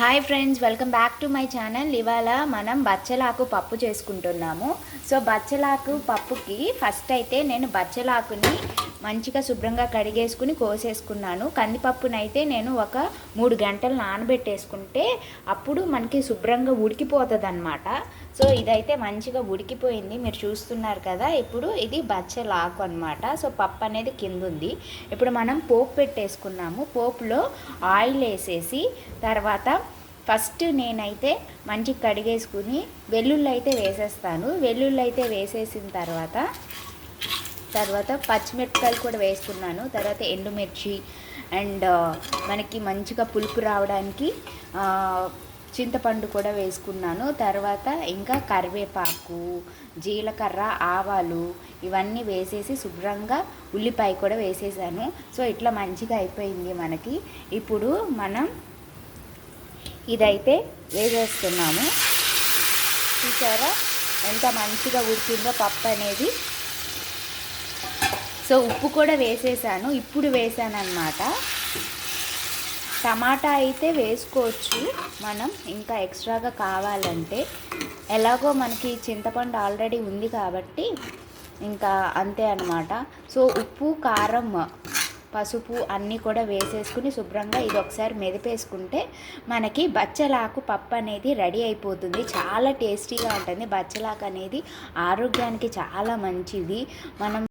Hi friends welcome back to my channel ఇవాళ మనం బచ్చలాకు పప్పు చేసుకుంటున్నాము. సో బచ్చలాకు పప్పుకి ఫస్ట్ అయితే నేను బచ్చలాకుని మంచిగా శుభ్రంగా కడిగేసుకుని కోసేసుకున్నాను. కందిపప్పునైతే నేను ఒక మూడు గంటలు నానబెట్టేసుకుంటే అప్పుడు మనకి శుభ్రంగా ఉడికిపోతుంది అనమాట సో ఇదైతే మంచిగా ఉడికిపోయింది. మీరు చూస్తున్నారు కదా ఇప్పుడు ఇది బచ్చలాకు అనమాట సో పప్పు అనేది కింద ఉంది ఇప్పుడు మనం పోపు పెట్టేసుకున్నాము. పోపులో ఆయిల్ వేసేసి తర్వాత ఫస్ట్ నేనైతే మంచి కడిగేసుకుని వెల్లుల్లి అయితే వేసేస్తాను. వెల్లుల్లి అయితే వేసేసిన తర్వాత తర్వాత పచ్చిమిరపకాయలు కూడా వేసుకున్నాను తర్వాత ఎండుమిర్చి అండ్ మనకి మంచిగా పులుపు రావడానికి చింతపండు కూడా వేసుకున్నాను. తర్వాత ఇంకా కరివేపాకు జీలకర్ర ఆవాలు ఇవన్నీ వేసేసి శుభ్రంగా ఉల్లిపాయ కూడా వేసేసాను. సో ఇట్లా మంచిగా అయిపోయింది మనకి. ఇప్పుడు మనం ఇదైతే వేసేస్తున్నాము. చూసారా? ఎంత మంచిగా ఉడికిందో పప్పు అనేది. సో ఉప్పు కూడా వేసేసాను. ఇప్పుడు వేసాను టమాటా అయితే వేసుకోవచ్చు. మనం ఇంకా ఎక్స్ట్రాగా కావాలంటే. ఎలాగో మనకి చింతపండు ఆల్రెడీ ఉంది కాబట్టి ఇంకా అంతే అనమాట సో ఉప్పు కారం పసుపు అన్నీ కూడా వేసేసుకుని శుభ్రంగా ఇది ఒకసారి మెదిపేసుకుంటే మనకి బచ్చలాకు పప్పు అనేది రెడీ అయిపోతుంది. చాలా టేస్టీగా ఉంటుంది. బచ్చలాకు అనేది ఆరోగ్యానికి చాలా మంచిది. మనం